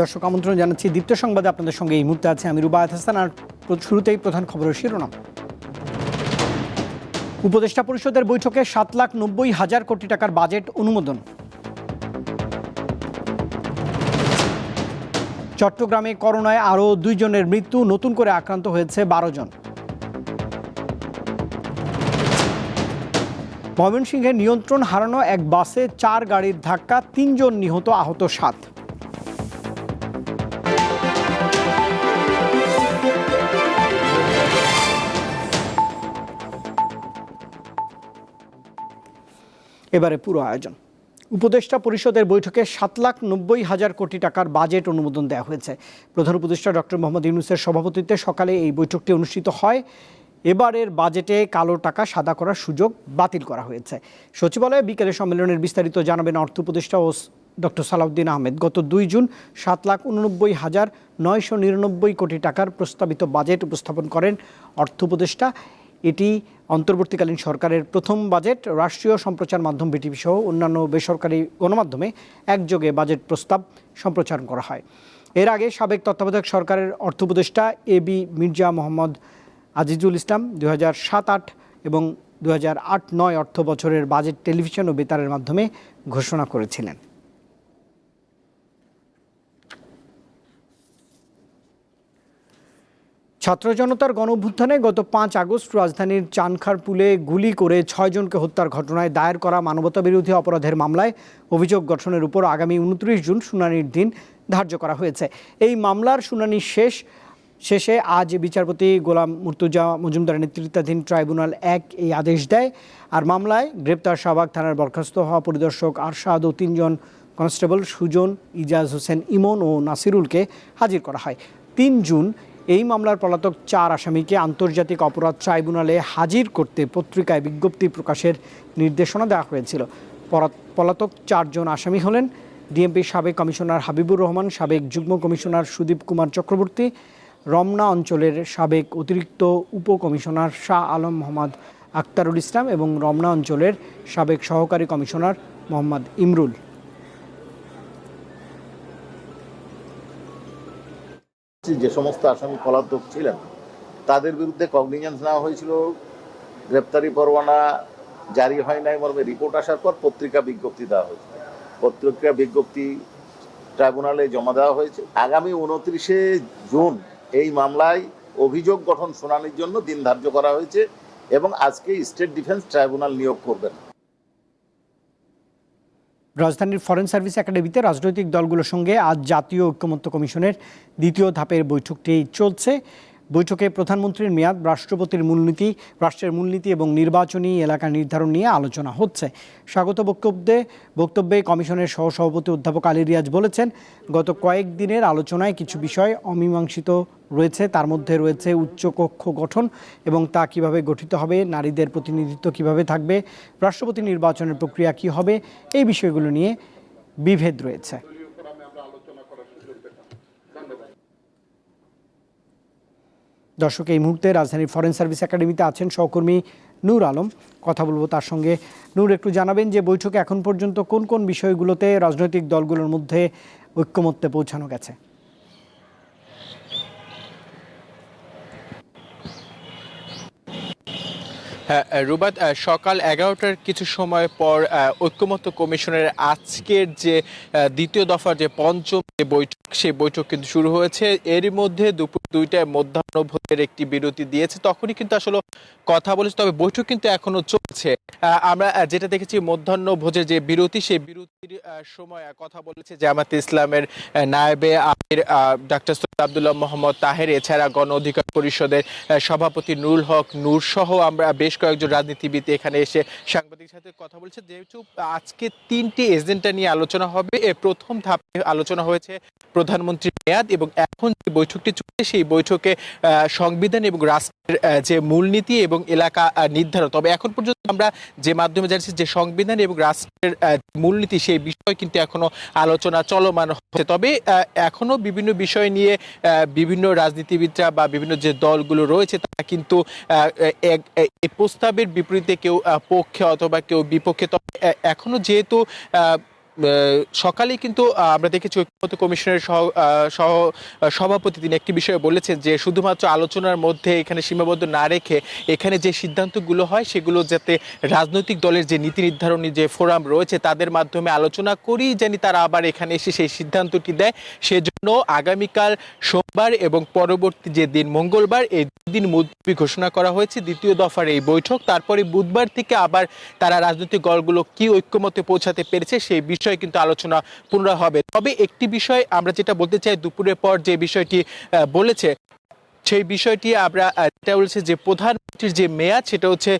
দর্শক আমন্ত্রণ জানাচ্ছি দীপ্ত সংবাদে আপনাদের সঙ্গে এই মুহূর্তে আছে আমি রুবায়ত হাসান আর শুরুতেই প্রধান খবরের শিরোনাম। উপদেষ্টা পরিষদের বৈঠকে সাত লাখ নব্বই হাজার কোটি টাকার বাজেট অনুমোদন। চট্টগ্রামে করোনায় আরও দুইজনের মৃত্যু, নতুন করে আক্রান্ত হয়েছে বারো জন। ময়মনসিংহে নিয়ন্ত্রণ হারানো এক বাসে চার গাড়ির ধাক্কা, তিনজন নিহত, আহত সাত। এবারে পুরো আয়োজন। উপদেষ্টা পরিষদের বৈঠকে সাত লাখ নব্বই হাজার কোটি টাকার বাজেট অনুমোদন দেওয়া হয়েছে। প্রধান উপদেষ্টা ডক্টর মোহাম্মদ ইউনুসের সভাপতিত্বে সকালে এই বৈঠকটি অনুষ্ঠিত হয়। এবারের বাজেটে কালো টাকা সাদা করার সুযোগ বাতিল করা হয়েছে। সচিবালয়ে বিকেলে সম্মেলনের বিস্তারিত জানাবেন অর্থ উপদেষ্টা ও ডক্টর সালাউদ্দিন আহমেদ। গত দুই জুন সাত লাখ উননব্বই হাজার নয়শো নিরানব্বই কোটি টাকার প্রস্তাবিত বাজেট উপস্থাপন করেন অর্থ উপদেষ্টা। এটি অন্তর্বর্তীকালীন সরকারের প্রথম বাজেট, রাষ্ট্রীয় সম্প্রচার মাধ্যম বিটিভি সহ অন্যান্য বেসরকারি গণমাধ্যমে একযোগে বাজেট প্রস্তাব সম্প্রচার করা হয়। এর আগে সাবেক তত্ত্বাবধায়ক সরকারের অর্থ উপদেষ্টা এ বি মির্জা মোহাম্মদ আজিজুল ইসলাম দু সাত আট এবং দু আট নয় অর্থ বছরের বাজেট টেলিভিশন ও বেতারের মাধ্যমে ঘোষণা করেছিলেন। ছাত্র জনতার গণঅভ্যুত্থানে গত পাঁচ আগস্ট রাজধানীর চানখারপুলে গুলি করে ছয়জনকে হত্যার ঘটনায় দায়ের করা মানবতাবিরোধী অপরাধের মামলায় অভিযোগ গঠনের উপর আগামী উনত্রিশ জুন শুনানির দিন ধার্য করা হয়েছে। এই মামলার শুনানি শেষ, শেষে আজ বিচারপতি গোলাম মুর্তুজা মজুমদার নেতৃত্বাধীন ট্রাইব্যুনাল এক এই আদেশ দেয় আর মামলায় গ্রেপ্তার শাহবাগ থানার বরখাস্ত হওয়া পরিদর্শক আরশাদ ও তিনজন কনস্টেবল সুজন ইজাজ হোসেন ইমন ও নাসিরুলকে হাজির করা হয়। তিন জুন এই মামলার পলাতক চার আসামিকে আন্তর্জাতিক অপরাধ ট্রাইব্যুনালে হাজির করতে পত্রিকায় বিজ্ঞপ্তি প্রকাশের নির্দেশনা দেওয়া হয়েছিল। পলাতক চারজন আসামি হলেন ডিএমপির সাবেক কমিশনার হাবিবুর রহমান, সাবেক যুগ্ম কমিশনার সুদীপ কুমার চক্রবর্তী, রমনা অঞ্চলের সাবেক অতিরিক্ত উপকমিশনার শাহ আলম মোহাম্মদ আক্তারুল ইসলাম এবং রমনা অঞ্চলের সাবেক সহকারী কমিশনার মোহাম্মদ ইমরুল। যে সমস্ত আসামি পলাতক ছিলেন, তাদের বিরুদ্ধে কগনিজেন্স নেওয়া হয়েছিল। গ্রেপ্তারি পরোয়ানা জারি হয় নাই মর্মে রিপোর্ট আসার পর পত্রিকা বিজ্ঞপ্তি দেওয়া হয়েছে। পত্রিকা বিজ্ঞপ্তি ট্রাইব্যুনালে জমা দেওয়া হয়েছে। আগামী উনত্রিশে জুন এই মামলায় অভিযোগ গঠন শুনানির জন্য দিন ধার্য করা হয়েছে এবং আজকে স্টেট ডিফেন্স ট্রাইব্যুনাল নিয়োগ করবেন। রাজধানীর ফরেন সার্ভিস একাডেমিতে রাজনৈতিক দলগুলোর সঙ্গে আজ জাতীয় ঐক্যমত্য কমিশনের দ্বিতীয় ধাপের বৈঠকটি চলছে। বৈঠকে প্রধানমন্ত্রীর মেয়াদ, রাষ্ট্রপতির মূলনীতি, রাষ্ট্রের মূলনীতি এবং নির্বাচনী এলাকা নির্ধারণ নিয়ে আলোচনা হচ্ছে। স্বাগত বক্তব্যে বক্তব্যে কমিশনের সহসভাপতি অধ্যাপক আলী রিয়াজ বলেছেন, গত কয়েকদিনের আলোচনায় কিছু বিষয় অমীমাংসিত রয়েছে। তার মধ্যে রয়েছে উচ্চকক্ষ গঠন এবং তা কীভাবে গঠিত হবে, নারীদের প্রতিনিধিত্ব কীভাবে থাকবে, রাষ্ট্রপতি নির্বাচনের প্রক্রিয়া কি হবে, এই বিষয়গুলো নিয়ে বিভেদ রয়েছে। দর্শক, এই মুহূর্তে রাজধানীর ফরেন সার্ভিস একাডেমিতে আছেন সহকর্মী নূর আলম। কথা বলব তার সঙ্গে। নূর, একটু জানাবেন যে বৈঠকে এখন পর্যন্ত কোন কোন বিষয়গুলোতে রাজনৈতিক দলগুলোর মধ্যে ঐক্যমত্যে পৌঁছানো গেছে? রুবাত আহ, সকাল এগারোটার কিছু সময় পর ঐক্যমত্য কমিশনের আজকের যে দ্বিতীয় দফার যে পঞ্চম যে বৈঠক সেই বৈঠক কিন্তু শুরু হয়েছে। এরই মধ্যে দুপুর দুইটায় মধ্যাহ্নভোজের একটি বিরতি দিয়েছে। তখনই কিন্তু আসলে কথা বলেছে তবে বৈঠক কিন্তু এখনও আহ, আমরা যেটা দেখেছি মধ্যাহ্ন ভোজের যে বিরতি সেই বিরতির সময় কথা বলেছে জামাত ইসলামের নায়েবে আমির ডাক্তার সৈয়দ আবদুল্লাহ মোহাম্মদ তাহের এছাড়া গণ অধিকার পরিষদের সভাপতি নুরুল হক নূর সহ আমরা বেশ কয়েকজন রাজনীতিবিদ এখানে এসে সাংবাদিক সাথে কথা বলছে। যেহেতু আজকে তিনটি এজেন্ডা নিয়ে আলোচনা হবে প্রথম ধাপে আলোচনা হয়েছে প্রধানমন্ত্রীর মেয়াদ এবং এখন যে বৈঠকটি চলছে সেই বৈঠকে সংবিধান এবং রাষ্ট্রের যে মূলনীতি এবং এলাকা নির্ধারণ। তবে এখন পর্যন্ত আমরা যে মাধ্যমে জানছি যে সংবিধান এবং রাষ্ট্রের মূলনীতি সেই বিষয় কিন্তু এখনও আলোচনা চলমান হচ্ছে। তবে এখনও বিভিন্ন বিষয় নিয়ে বিভিন্ন রাজনীতিবিদরা বা বিভিন্ন যে দলগুলো রয়েছে তারা কিন্তু প্রস্তাবের বিপরীতে কেউ পক্ষে অথবা কেউ বিপক্ষে। তবে এখনও যেহেতু সকালেই কিন্তু আমরা দেখেছি ঐক্যমত কমিশনের সহ সহ সভাপতি তিনি একটি বিষয়ে বলেছেন যে শুধুমাত্র আলোচনার মধ্যে এখানে সীমাবদ্ধ না রেখে এখানে যে সিদ্ধান্তগুলো হয় সেগুলো যাতে রাজনৈতিক দলের যে নীতি নির্ধারণী যে ফোরাম রয়েছে তাদের মাধ্যমে আলোচনা করি জানি তারা আবার এখানে এসে সেই সিদ্ধান্তটি দেয়। সেজন্য আগামীকাল সোমবার এবং পরবর্তী যে দিন মঙ্গলবার, এই দিন মুলতবি ঘোষণা করা হয়েছে, দ্বিতীয় দফার এই বৈঠক। তারপরে বুধবার থেকে আবার তারা রাজনৈতিক দলগুলো কি ঐক্যমতে পৌঁছাতে পেরেছে সেই বিষয়ে কিন্তু আলোচনা পুনরায় হবে তবে একটি বিষয় আমরা যেটা বলতে চাই, দুপুরের পর যে বিষয়টি বলেছে, সেই বিষয়টি আমরা যেটা বলেছে যে প্রধানমন্ত্রীর যে মেয়াদ, সেটা হচ্ছে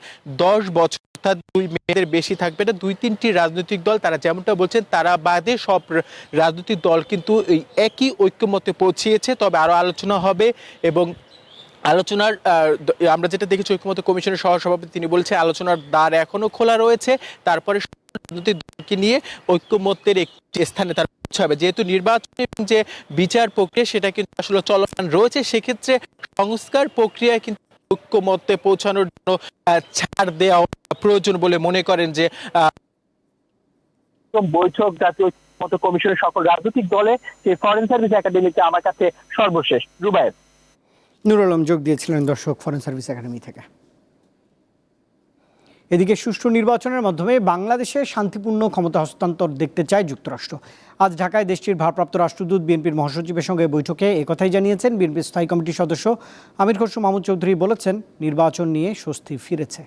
দশ বছর, অর্থাৎ দুই মেয়াদের বেশি থাকবে। না দুই তিনটি রাজনৈতিক দল, তারা যেমনটা বলছেন, তারা বাদে সব রাজনৈতিক দল কিন্তু একই ঐক্যমতে পৌঁছিয়েছে। তবে আরও আলোচনা হবে এবং আলোচনার আমরা যেটা দেখেছি ঐক্যমত কমিশনের সহসভাপতি তিনি বলছে, আলোচনার দ্বার এখনও খোলা রয়েছে। তারপরে রাজনৈতিক নিয়ে ঐক্যমত্যের একটি স্থানে তারা পৌঁছাবে। যেহেতু নির্বাচন যে বিচার প্রক্রিয়া, সেটা কিন্তু আসলে চলমান রয়েছে, সেক্ষেত্রে সংস্কার প্রক্রিয়ায় কিন্তু ঐক্যমত্যে পৌঁছানোর জন্য ছাড় দেওয়া প্রয়োজন বলে মনে করেন যে বৈঠক জাতীয় মতো কমিশনের সকল রাজনৈতিক দলে সেই ফরেন সার্ভিস একাডেমিতে আমার কাছে সর্বশেষ। রুবায়েত নুর আলম যোগ দিয়েছিলেন দর্শক ফরেন সার্ভিস একাডেমি থেকে। এদিকে সুষ্ঠু নির্বাচনের মাধ্যমে বাংলাদেশে শান্তিপূর্ণ ক্ষমতা হস্তান্তর দেখতে চায় যুক্তরাষ্ট্র। আজ ঢাকায় দেশটির ভারপ্রাপ্ত রাষ্ট্রদূত বিএনপির মহাসচিবের সঙ্গে বৈঠকে একথাই জানিয়েছেন বিএনপির স্থায়ী কমিটির সদস্য আমির খসরু মাহমুদ চৌধুরী বলেছেন, নির্বাচন নিয়ে স্বস্তি ফিরেছে।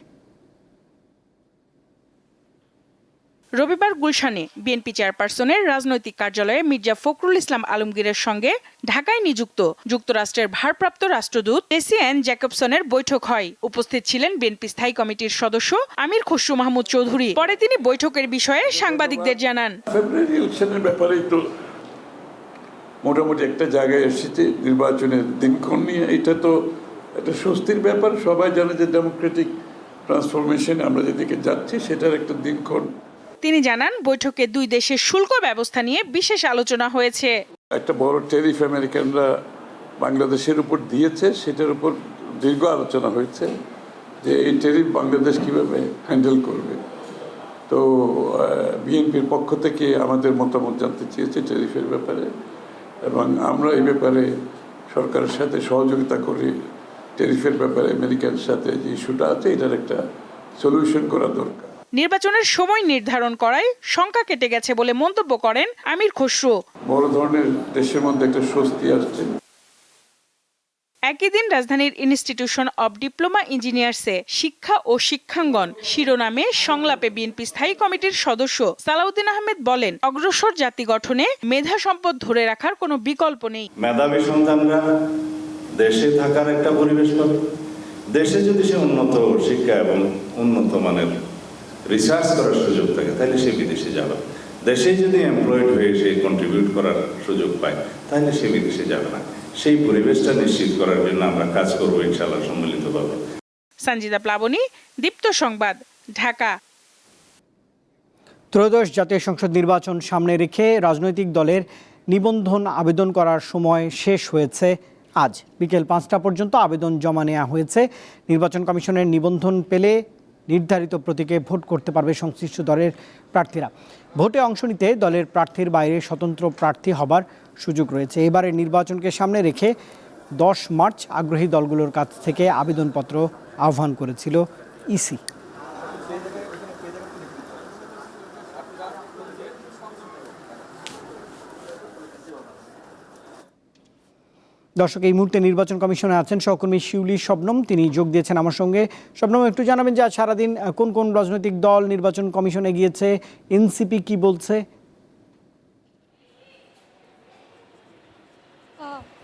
রবিবার গুলশানে বিএনপি চেয়ারপারসনের রাজনৈতিক কার্যালয়ে মির্জা ফখরুল ইসলাম আলমগীরের সঙ্গে ঢাকায় নিযুক্ত যুক্তরাষ্ট্রের ভারপ্রাপ্ত রাষ্ট্রদূত এসিএন জ্যাকবসনের বৈঠক হয়। উপস্থিত ছিলেন বিএনপি স্থায়ী কমিটির সদস্য আমির খসরু মাহমুদ চৌধুরী। পরে তিনি বৈঠকের বিষয়ে সাংবাদিকদের জানান। মোটামুটি একটা জায়গায় এসেছে, নির্বাচনের দিনক্ষণ নিয়ে। এটা তো একটা স্বস্তির ব্যাপার। সবাই জানে যে ডেমোক্রেটিক ট্রান্সফরমেশন আমরা যেদিকে যাচ্ছি, সেটার একটা দিনক্ষণ। তিনি জানান, বৈঠকে দুই দেশের শুল্ক ব্যবস্থা নিয়ে বিশেষ আলোচনা হয়েছে। একটা বড় টেরিফ আমেরিকানরা বাংলাদেশের উপর দিয়েছে, সেটার উপর দীর্ঘ আলোচনা হয়েছে যে এই টেরিফ বাংলাদেশ কীভাবে হ্যান্ডেল করবে। তো বিএনপির পক্ষ থেকে আমাদের মতামত জানতে চেয়েছে টেরিফের ব্যাপারে এবং আমরা এই ব্যাপারে সরকারের সাথে সহযোগিতা করি টেরিফের ব্যাপারে আমেরিকার সাথে যে ইস্যুটা আছে, এটার একটা সলিউশন করা দরকার। নির্বাচনের সময় নির্ধারণ করায় শঙ্কা কেটে গেছে বলে মন্তব্য করেন আমির খসরু। বড় ধরনের দেশের মধ্যে একটা স্বস্তি আসছে। একই দিন রাজধানীর ইনস্টিটিউশন অব ডিপ্লোমা ইঞ্জিনিয়ার্সে শিক্ষা ও শিক্ষাঙ্গন শিরোনামে সংলাপে বিএনপি স্থায়ী কমিটির সদস্য সালাউদ্দিন আহমেদ বলেন অগ্রসর জাতি গঠনে মেধা সম্পদ ধরে রাখার কোনো বিকল্প নেই। মেধাবী সন্তানরা দেশে থাকার একটা পরিবেশ পাবে। দেশে যদি সে উন্নত শিক্ষা এবং উন্নত মানের রিসার্চ করার সুযোগ থাকে তাহলে সে বিদেশে যাবে। দেশে যদি এমপ্লয়েড হয়ে সে কন্ট্রিবিউট করার সুযোগ পায় তাহলে সে বিদেশে যাবে না। সেই পরিবেশটা নিশ্চিত করার জন্য আমরা কাজ করব ইনশাল্লাহ সম্মিলিতভাবে। সঞ্জিদা প্লাবনী দীপ্ত সংবাদ ঢাকা। ত্রয়োদশ জাতীয় সংসদ নির্বাচন সামনে রেখে রাজনৈতিক দলের নিবন্ধন আবেদন করার সময় শেষ হয়েছে আজ। বিকেল পাঁচটা পর্যন্ত আবেদন জমা নেওয়া হয়েছে। নির্বাচন কমিশনের নিবন্ধন পেলে নির্ধারিত প্রতীকে ভোট করতে পারবে সংশ্লিষ্ট দলের প্রার্থীরা। ভোটে অংশ নিতে দলের প্রার্থীর বাইরে স্বতন্ত্র প্রার্থী হবার সুযোগ রয়েছে। এবারের নির্বাচনকে সামনে রেখে দশ মার্চ আগ্রহী দলগুলোর কাছ থেকে আবেদনপত্র আহ্বান করেছিল ইসি। দর্শক, এই মুহূর্তে নির্বাচন কমিশনে আছেন সহকর্মী শিউলি শবনম। তিনি যোগ দিয়েছেন আমার সঙ্গে। শবনম, একটু জানাবেন যে সারাদিন কোন কোন রাজনৈতিক দল নির্বাচন কমিশনে গিয়েছে এনসিপি কি বলছে?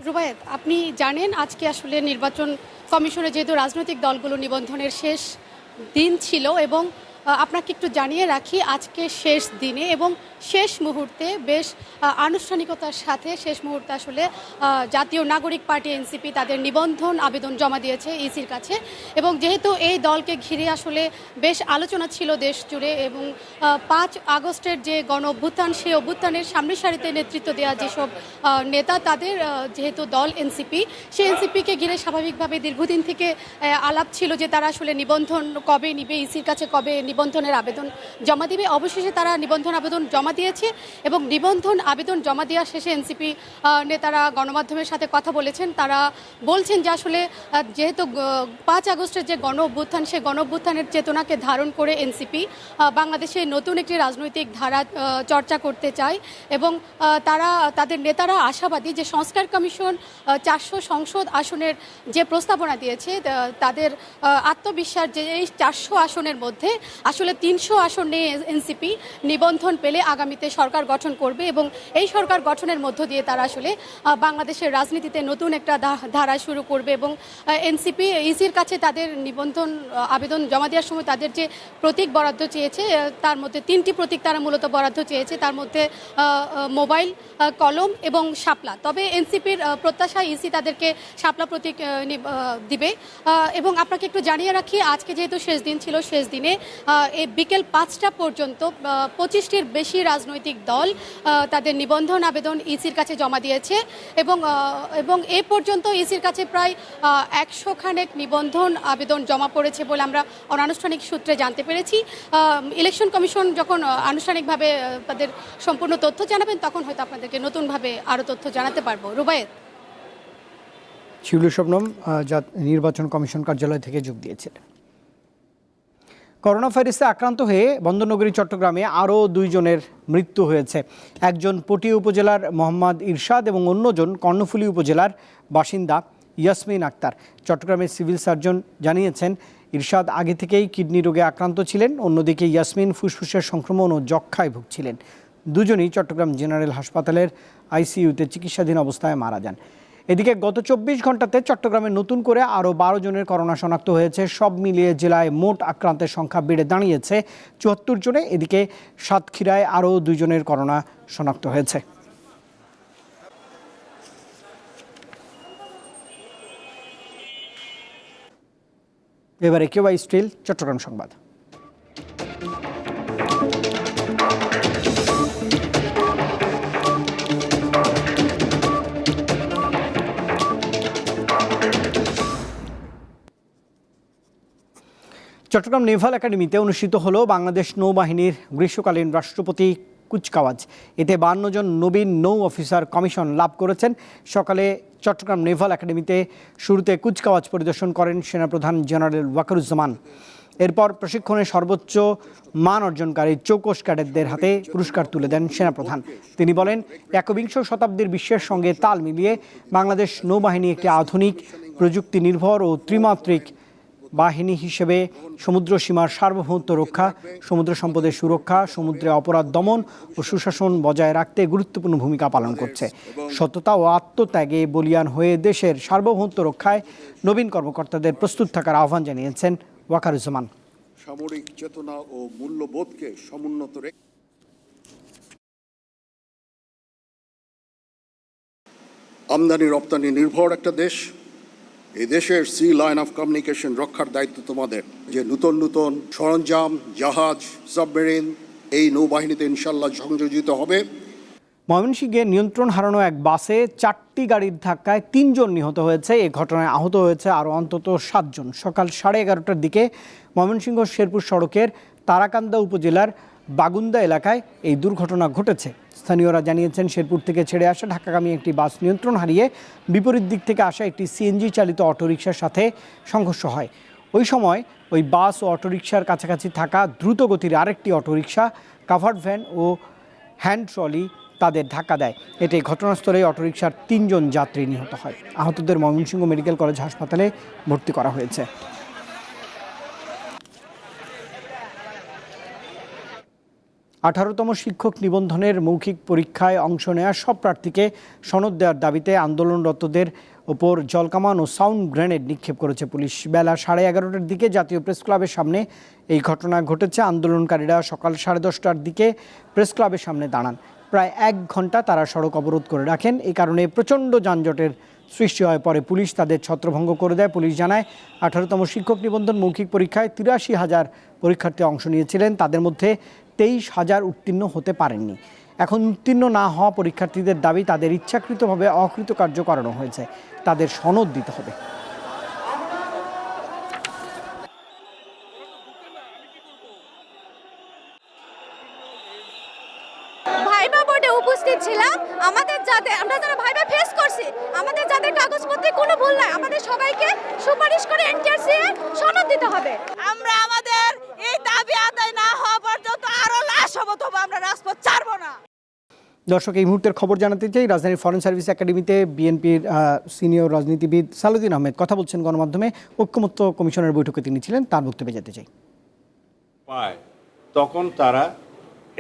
রুবায়েত আপনি জানেন আজকে আসলে নির্বাচন কমিশনে যেহেতু রাজনৈতিক দলগুলো নিবন্ধনের শেষ দিন ছিল এবং আপনাকে একটু জানিয়ে রাখি, আজকে শেষ দিনে এবং শেষ মুহূর্তে বেশ আনুষ্ঠানিকতার সাথে শেষ মুহূর্তে আসলে জাতীয় নাগরিক পার্টি এনসিপি তাদের নিবন্ধন আবেদন জমা দিয়েছে ইসির কাছে এবং যেহেতু এই দলকে ঘিরে আসলে বেশ আলোচনা ছিল দেশ জুড়ে এবং পাঁচ আগস্টের যে গণ অভ্যুত্থান সেই অভ্যুত্থানের সামনে সারিতে নেতৃত্ব দেওয়া যেসব নেতা তাদের যেহেতু দল এনসিপি, সেই এনসিপিকে ঘিরে স্বাভাবিকভাবে দীর্ঘদিন থেকে আলাপ ছিল যে তারা আসলে নিবন্ধন কবে নিবে, ইসির কাছে কবে নিবন্ধনের আবেদন জমা দিবে। অবশেষে তারা নিবন্ধন আবেদন জমা দিয়েছে এবং নিবন্ধন আবেদন জমা দেওয়ার শেষে এনসিপি নেতারা গণমাধ্যমের সাথে কথা বলেছেন। তারা বলছেন যে আসলে যেহেতু পাঁচ আগস্টের যে গণ অভ্যুত্থান সেই গণ অভ্যুত্থানের চেতনাকে ধারণ করে এনসিপি বাংলাদেশে নতুন একটি রাজনৈতিক ধারা চর্চা করতে চায় এবং তারা, তাদের নেতারা আশাবাদী যে সংস্কার কমিশন চারশো সংসদ আসনের যে প্রস্তাবনা দিয়েছে তাদের আত্মবিশ্বাস যে এই চারশো আসনের মধ্যে আসলে তিনশো আসন এনসিপি নিবন্ধন পেলে আগামীতে সরকার গঠন করবে এবং এই সরকার গঠনের মধ্য দিয়ে তারা আসলে বাংলাদেশের রাজনীতিতে নতুন একটা ধারা শুরু করবে এবং এনসিপি, ইসির কাছে তাদের নিবন্ধন আবেদন জমা দেওয়ার সময় তাদের যে প্রতীক বরাদ্দ চেয়েছে তার মধ্যে তিনটি প্রতীক তারা মূলত বরাদ্দ চেয়েছে, তার মধ্যে মোবাইল কলম এবং শাপলা। তবে এনসিপির প্রত্যাশা ইসি তাদেরকে শাপলা প্রতীক দিবে। এবং আপনাকে একটু জানিয়ে রাখি, আজকে যেহেতু শেষ দিন ছিল, শেষ দিনে এই বিকেল পাঁচটা পর্যন্ত পঁচিশটির বেশি রাজনৈতিক দল তাদের নিবন্ধন আবেদন ইসির কাছে জমা দিয়েছে এবং এবং এ পর্যন্ত ইসির কাছে প্রায় একশো খানেক নিবন্ধন আবেদন জমা পড়েছে বলে আমরা অনানুষ্ঠানিক সূত্রে জানতে পেরেছি। ইলেকশন কমিশন যখন আনুষ্ঠানিকভাবে তাদের সম্পূর্ণ তথ্য জানাবেন, তখন হয়তো আপনাদেরকে নতুনভাবে আরও তথ্য জানাতে পারব। রুবায়েত। শিউলি শবনম যা নির্বাচন কমিশন কার্যালয় থেকে যোগ দিয়েছিলেন করোনা ভাইরাসে আক্রান্ত হয়ে বন্দরনগরী, চট্টগ্রামে আরও দুইজনের মৃত্যু হয়েছে। একজন পটিয়া উপজেলার মোহাম্মদ ইরশাদ এবং অন্যজন কর্ণফুলী উপজেলার বাসিন্দা ইয়াসমিন আক্তার। চট্টগ্রামের সিভিল সার্জন জানিয়েছেন, ইরশাদ আগে থেকেই কিডনি রোগে আক্রান্ত ছিলেন, অন্যদিকে ইয়াসমিন ফুসফুসের সংক্রমণ ও যক্ষায় ভুগছিলেন। দুজনই চট্টগ্রাম জেনারেল হাসপাতালের আইসিইউতে চিকিৎসাধীন অবস্থায় মারা যান। এদিকে গত চব্বিশ ঘন্টাতে চট্টগ্রামে নতুন করে আরও বারো জনের করোনা শনাক্ত হয়েছে। সব মিলিয়ে জেলায় মোট আক্রান্তের সংখ্যা বেড়ে দাঁড়িয়েছে। চুয়াত্তর জনে, এদিকে সাতক্ষীরায় আরও দুইজনের করোনা শনাক্ত হয়েছে। এবারে কেওয়াই স্টিল, চট্টগ্রাম সংবাদ। চট্টগ্রাম নেভাল একাডেমিতে অনুষ্ঠিত হলো বাংলাদেশ নৌবাহিনীর গ্রীষ্মকালীন রাষ্ট্রপতি কুচকাওয়াজ। এতে বান্ন জন নবীন নৌ অফিসার কমিশন লাভ করেছেন। সকালে চট্টগ্রাম নেভাল একাডেমিতে শুরুতে কুচকাওয়াজ পরিদর্শন করেন সেনাপ্রধান জেনারেল ওয়াকারুজ্জামান। এরপর প্রশিক্ষণে সর্বোচ্চ মান অর্জনকারী চৌকস ক্যাডেটদের হাতে পুরস্কার তুলে দেন সেনাপ্রধান। তিনি বলেন, একবিংশ শতাব্দীর বিশ্বের সঙ্গে তাল মিলিয়ে বাংলাদেশ নৌবাহিনী একটি আধুনিক প্রযুক্তি নির্ভর ও ত্রিমাত্রিক বাহিনী হিসেবে সমুদ্র সীমার সার্বভৌমত্ব রক্ষা সমুদ্র সম্পদের সুরক্ষা, সমুদ্রে অপরাধ দমন ও সুশাসন বজায় রাখতে গুরুত্বপূর্ণ ভূমিকা পালন করছে। সততা ও আত্মত্যাগে বলিয়ান হয়ে দেশের সার্বভৌমত্ব রক্ষায় নবীন কর্মকর্তাদের প্রস্তুত থাকার আহ্বান জানিয়েছেন ওয়াকারুজ্জামান। সামরিক চেতনা ও মূল্যবোধকে সমুন্নত রেখে আমদানি রপ্তানি নির্ভর একটা দেশ। এই দেশের সি লাইন অফ কমিউনিকেশন রক্ষার দায়িত্ব তোমাদের, যে নতুন নতুন সরঞ্জাম, জাহাজ, সাবমেরিন, এই নৌবাহিনীতে ইনশাল্লাহ সংযোজিত হবে। ময়মনসিংহে নিয়ন্ত্রণ হারানো এক বাসে চারটি গাড়ির ধাক্কায় তিনজন নিহত হয়েছে। এ ঘটনায় আহত হয়েছে আরও অন্তত সাতজন। সকাল সাড়ে এগারোটার দিকে ময়মনসিংহ শেরপুর সড়কের তারাকান্দা উপজেলার বাগুন্দা এলাকায় এই দুর্ঘটনা ঘটেছে। স্থানীয়রা জানিয়েছেন, শেরপুর থেকে ছেড়ে আসা ঢাকাগামী একটি বাস নিয়ন্ত্রণ হারিয়ে বিপরীত দিক থেকে আসা একটি সিএনজি চালিত অটোরিকশার সাথে সংঘর্ষ হয়। ওই সময় ওই বাস ও অটোরিকশার কাছাকাছি থাকা দ্রুতগতির আরেকটি অটোরিকশা, কাভার্ড ভ্যান ও হ্যান্ড ট্রলি তাদের ধাক্কা দেয়। এতে ঘটনাস্থলে অটোরিকশার তিনজন যাত্রী নিহত হয়। আহতদের ময়মনসিংহ মেডিকেল কলেজ হাসপাতালে ভর্তি করা হয়েছে। আঠারোতম শিক্ষক নিবন্ধনের মৌখিক পরীক্ষায় অংশ নেওয়া সব প্রার্থীকে সনদ দেওয়ার দাবিতে আন্দোলনরতদের ওপর জলকামান ও সাউন্ড গ্রেনেড নিক্ষেপ করেছে পুলিশ। বেলা সাড়ে এগারোটার দিকে জাতীয় প্রেস ক্লাবের সামনে এই ঘটনা ঘটেছে। আন্দোলনকারীরা সকাল সাড়ে দশটার দিকে প্রেস ক্লাবের সামনে দাঁড়ান। প্রায় এক ঘণ্টা তারা সড়ক অবরোধ করে রাখেন। এই কারণে প্রচণ্ড যানজটের সৃষ্টি হয়। পরে পুলিশ তাদের ছত্রভঙ্গ করে দেয়। পুলিশ জানায়, আঠারোতম শিক্ষক নিবন্ধন মৌখিক পরীক্ষায় তিরাশি হাজার পরীক্ষার্থী অংশ নিয়েছিলেন। তাদের মধ্যে তেইশ হাজার উত্তীর্ণ হতে পারেননি। এখন উত্তীর্ণ না হওয়া পরীক্ষার্থীদের দাবি তাদের ইচ্ছাকৃতভাবে অকৃতকার্য করানো হয়েছে। তাদের সনদ দিতে হবে। উপস্থিত ছিলাম। আমাদের যাতে আমরা ফেস করছি আমাদের যাদের আমাদের সবাইকে সুপারিশ করে এনটিআরসি সনদ দিতে হবে। আমরা আমাদের এই দাবি আদায় না হয় হব আমরা রাজপথ ছাড়বো না। দর্শক এই মুহূর্তের খবর জানাতে চাই রাজধানীর ফরেন সার্ভিস একাডেমিতে বিএনপির সিনিয়র রাজনীতিবিদ সালুদ্দিন আহমেদ কথা বলছেন গণমাধ্যমে। ঐক্যমত্য কমিশনের বৈঠকে তিনি ছিলেন তার বক্তব্যে যেতে চাই। পায়। তখন তারা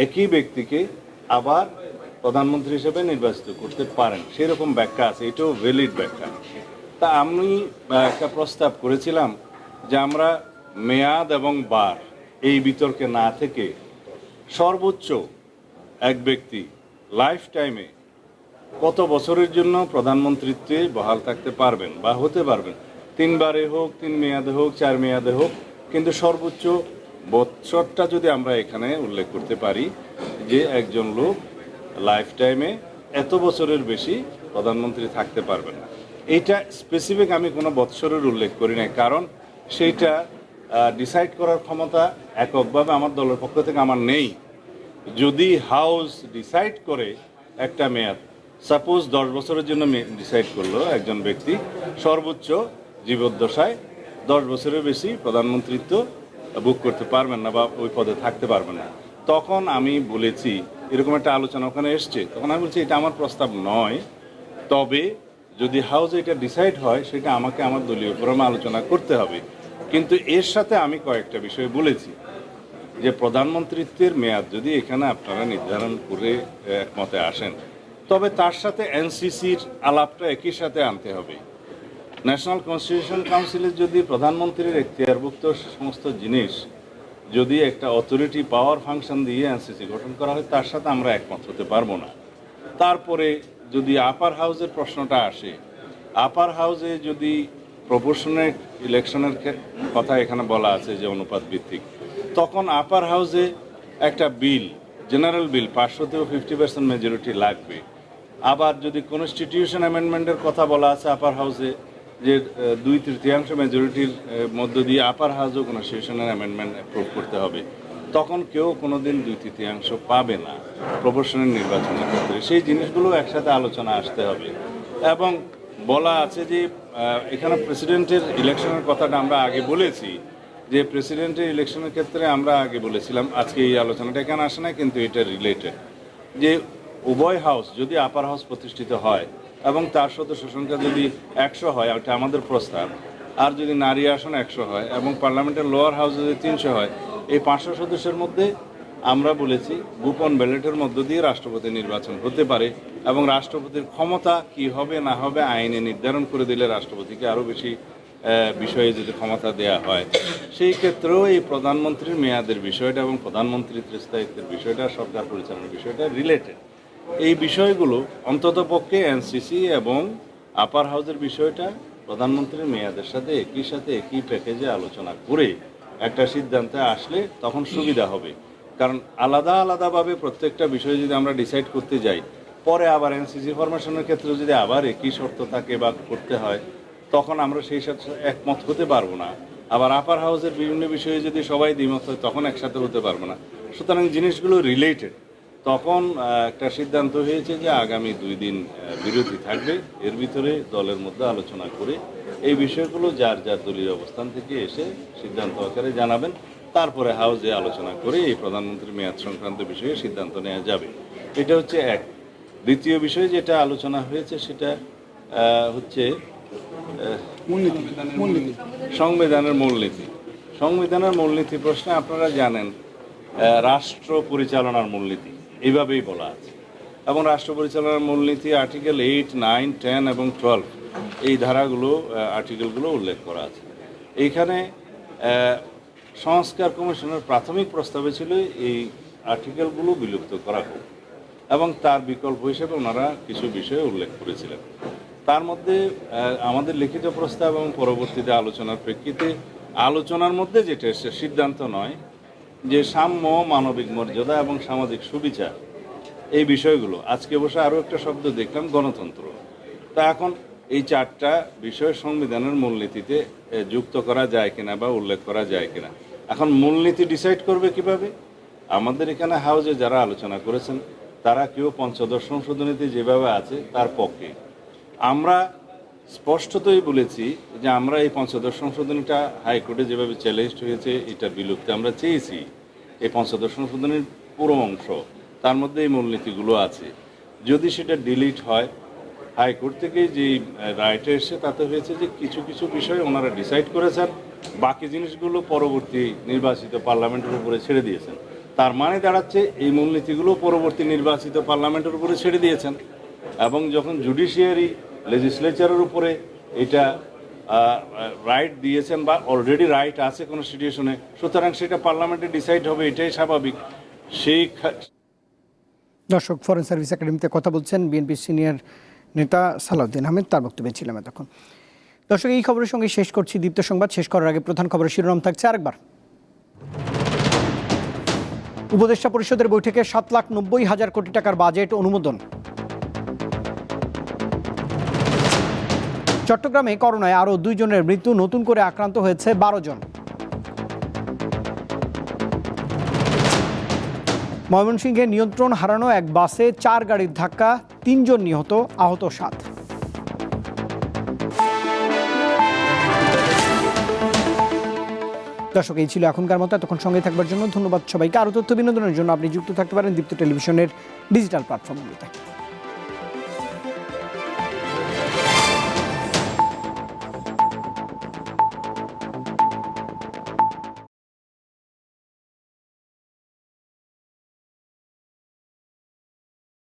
একই ব্যক্তিকে আবার প্রধানমন্ত্রী হিসেবে নির্বাচিত করতে পারেন। সেরকম ব্যাখ্যা আছে এটাও ভ্যালিড ব্যাখ্যা। তা আমি একটা প্রস্তাব করেছিলাম যে আমরা মেয়াদ এবং বার এই বিতর্কে না থেকে সর্বোচ্চ এক ব্যক্তি লাইফ টাইমে কত বছরের জন্য প্রধানমন্ত্রীত্বে বহাল থাকতে পারবেন বা হতে পারবেন? তিনবারে হোক, তিন মেয়াদে হোক, চার মেয়াদে হোক, কিন্তু সর্বোচ্চ বৎসরটা যদি আমরা এখানে উল্লেখ করতে পারি যে একজন লোক লাইফ টাইমে এত বছরের বেশি প্রধানমন্ত্রী থাকতে পারবে না। এইটা স্পেসিফিক আমি কোনো বৎসরের উল্লেখ করি নাই, কারণ সেইটা ডিসাইড করার ক্ষমতা এককভাবে আমার দলের পক্ষ থেকে আমার নেই। যদি হাউস ডিসাইড করে একটা মেয়াদ সাপোজ দশ বছরের জন্য ডিসাইড করল একজন ব্যক্তি, সর্বোচ্চ জীবদ্দশায় দশ বছরের বেশি প্রধানমন্ত্রিত্ব বুক করতে পারবেন না বা ওই পদে থাকতে পারবেন না। তখন আমি বলেছি, এরকম একটা আলোচনা ওখানে এসছে, তখন আমি বলছি, এটা আমার প্রস্তাব নয়। তবে যদি হাউসে এটা ডিসাইড হয়, সেটা আমাকে আমার দলীয় ফোরামে আলোচনা করতে হবে। কিন্তু এর সাথে আমি কয়েকটা বিষয় বলেছি। যে প্রধানমন্ত্রিত্বের মেয়াদ, যদি এখানে আপনারা নির্ধারণ করে একমতে আসেন, তবে তার সাথে এনসিসির আলাপটা একই সাথে আনতে হবে। ন্যাশনাল কনস্টিটিউশন কাউন্সিলের যদি প্রধানমন্ত্রীর এখতিয়ারভুক্ত সমস্ত জিনিস, যদি একটা অথরিটি পাওয়ার ফাংশন দিয়ে এনসিসি গঠন করা হয়, তার সাথে আমরা একমত হতে পারব না। তারপরে যদি আপার হাউসের প্রশ্নটা আসে, আপার হাউসে যদি প্রপোর্শনেট ইলেকশনের কথা এখানে বলা আছে যে অনুপাত ভিত্তিক তখন আপার হাউসে একটা বিল জেনারেল বিল পাঁচশোতেও ফিফটি পার্সেন্ট মেজরিটি লাগবে। আবার যদি কনস্টিটিউশন অ্যামেন্ডমেন্টের কথা বলা আছে আপার হাউসে যে দুই তৃতীয়াংশ মেজরিটির মধ্য দিয়ে আপার হাউসও কনস্টিটিউশনের অ্যামেন্ডমেন্ট অ্যাপ্রুভ করতে হবে, তখন কেউ কোনো দিন দুই তৃতীয়াংশ পাবে না প্রপোর্শনের নির্বাচনের ক্ষেত্রে। সেই জিনিসগুলো একসাথে আলোচনা আসতে হবে। এবং বলা আছে যে এখানে প্রেসিডেন্টের ইলেকশনের কথাটা আমরা আগে বলেছি যে প্রেসিডেন্টের ইলেকশনের ক্ষেত্রে আমরা আগে বলেছিলাম, আজকে এই আলোচনাটা এখানে আসে না কিন্তু এটা রিলেটেড যে উভয় হাউস যদি আপার হাউস প্রতিষ্ঠিত হয় এবং তার সদস্য সংখ্যা যদি একশো হয় ওটা আমাদের প্রস্তাব। আর যদি নারী আসন একশো হয় এবং পার্লামেন্টের লোয়ার হাউস যদি তিনশো হয়, এই পাঁচশো সদস্যের মধ্যে আমরা বলেছি গোপন ব্যালেটের মধ্য দিয়ে রাষ্ট্রপতি নির্বাচন হতে পারে এবং রাষ্ট্রপতির ক্ষমতা কি হবে না হবে আইনে নির্ধারণ করে দিলে রাষ্ট্রপতিকে আরও বেশি বিষয়ে যদি ক্ষমতা দেয়া হয়। সেই ক্ষেত্রেও এই প্রধানমন্ত্রীর মেয়াদের বিষয়টা এবং প্রধানমন্ত্রীর স্থায়িত্বের বিষয়টা, সরকার পরিচালনার বিষয়টা রিলেটেড এই বিষয়গুলো অন্তত পক্ষে এনসিসি এবং আপার হাউসের বিষয়টা প্রধানমন্ত্রীর মেয়াদের সাথে একই সাথে একই প্যাকেজে আলোচনা করে একটা সিদ্ধান্তে আসলে তখন সুবিধা হবে। কারণ আলাদা আলাদাভাবে প্রত্যেকটা বিষয় যদি আমরা ডিসাইড করতে যাই, পরে আবার এনসিসি ফরমেশনের ক্ষেত্রে যদি আবার একই শর্ত থাকে বা করতে হয় তখন আমরা সেই সাথে একমত হতে পারব না। আবার আপার হাউসের বিভিন্ন বিষয়ে যদি সবাই দ্বিমত হয়, তখন একসাথে হতে পারব না। সুতরাং জিনিসগুলো রিলেটেড তখন একটা সিদ্ধান্ত হয়েছে যে আগামী দুই দিন বিরতি থাকবে। এর ভিতরে দলের মধ্যে আলোচনা করে এই বিষয়গুলো যার যার দলীয় অবস্থান থেকে এসে সিদ্ধান্ত আকারে জানাবেন। তারপরে হাউসে আলোচনা করে এই প্রধানমন্ত্রীর মেয়াদ সংক্রান্ত বিষয়ে সিদ্ধান্ত নেওয়া যাবে। এটা হচ্ছে এক। দ্বিতীয় বিষয় যেটা আলোচনা হয়েছে সেটা হচ্ছে সংবিধানের মূলনীতি। সংবিধানের মূলনীতি প্রশ্নে আপনারা জানেন রাষ্ট্র পরিচালনার মূলনীতি। এইভাবেই বলা আছে। এবং রাষ্ট্র পরিচালনার মূলনীতি আর্টিকেল এইট, নাইন, টেন এবং টুয়েলভ, এই ধারাগুলো আর্টিকেলগুলো উল্লেখ করা আছে। এইখানে সংস্কার কমিশনের প্রাথমিক প্রস্তাবে ছিল এই আর্টিকেলগুলো বিলুপ্ত করা হোক। এবং তার বিকল্প হিসেবে ওনারা কিছু বিষয়ে উল্লেখ করেছিলেন। তার মধ্যে আমাদের লিখিত প্রস্তাব এবং পরবর্তীতে আলোচনার প্রেক্ষিতে আলোচনার মধ্যে যেটা এসছে সিদ্ধান্ত নয় যে সাম্য, মানবিক মর্যাদা এবং সামাজিক সুবিচার এই বিষয়গুলো। আজকে বসে আরও একটা শব্দ দেখলাম, গণতন্ত্র। তা এখন এই চারটা বিষয় সংবিধানের মূলনীতিতে যুক্ত করা যায় কিনা বা উল্লেখ করা যায় কিনা। এখন মূলনীতি ডিসাইড করবে কীভাবে? আমাদের এখানে হাউজে যারা আলোচনা করেছেন, তারা কেউ পঞ্চদশ সংশোধনীতে যেভাবে আছে, তার পক্ষে। আমরা স্পষ্টতই বলেছি যে আমরা এই পঞ্চদশ সংশোধনীটা হাইকোর্টে যেভাবে চ্যালেঞ্জ হয়েছে, এটা বিলুপ্তি আমরা চেয়েছি। এই পঞ্চদশ সংশোধনীর পুরো অংশ, তার মধ্যে এই মূলনীতিগুলো আছে। যদি সেটা ডিলিট হয়, হাইকোর্ট থেকে যে রায়টা এসছে তাতে হয়েছে যে কিছু কিছু বিষয় ওনারা ডিসাইড করেছেন, বাকি জিনিসগুলো পরবর্তী নির্বাচিত পার্লামেন্টের উপরে ছেড়ে দিয়েছেন। তার মানে দাঁড়াচ্ছে এই মূলনীতিগুলো পরবর্তী নির্বাচিত পার্লামেন্টের উপরে ছেড়ে দিয়েছেন। এবং যখন জুডিশিয়ারি লেজিসলেচারের উপরে এটা রাইট দিয়েছেন বা অলরেডি রাইট আছে কোনো সিচুয়েশনে সুতরাং সেটা পার্লামেন্টে ডিসাইড হবে, এটাই স্বাভাবিক। সেই দর্শক ফরেন সার্ভিস একাডেমিতে কথা বলছেন বিএনপি সিনিয়র নেতা সালাউদ্দিন আহমেদ, তার বক্তব্যে ছিলাম এতক্ষণ। দর্শক, এই খবরের সঙ্গে শেষ করছি, দীপ্ত সংবাদ শেষ করার আগে প্রধান খবরের শিরোনাম থাকছে আরেকবার। উপদেষ্টা পরিষদের বৈঠকে সাত লাখ নব্বই হাজার কোটি টাকার বাজেট অনুমোদন। চট্টগ্রামে করোনায় আরও দুইজনের মৃত্যু, নতুন করে আক্রান্ত হয়েছে বারো জন। ময়মনসিংহে নিয়ন্ত্রণ হারানো এক বাসে চার গাড়ির ধাক্কা, তিনজন নিহত, আহত সাত। দর্শক, এই ছিল এখনকার মতো। এতক্ষণ সঙ্গে থাকবার জন্য ধন্যবাদ সবাইকে। আরও তথ্য বিনোদনের জন্য আপনি যুক্ত থাকতে পারেন দীপ্ত টেলিভিশনের ডিজিটাল প্ল্যাটফর্মগুলোতে।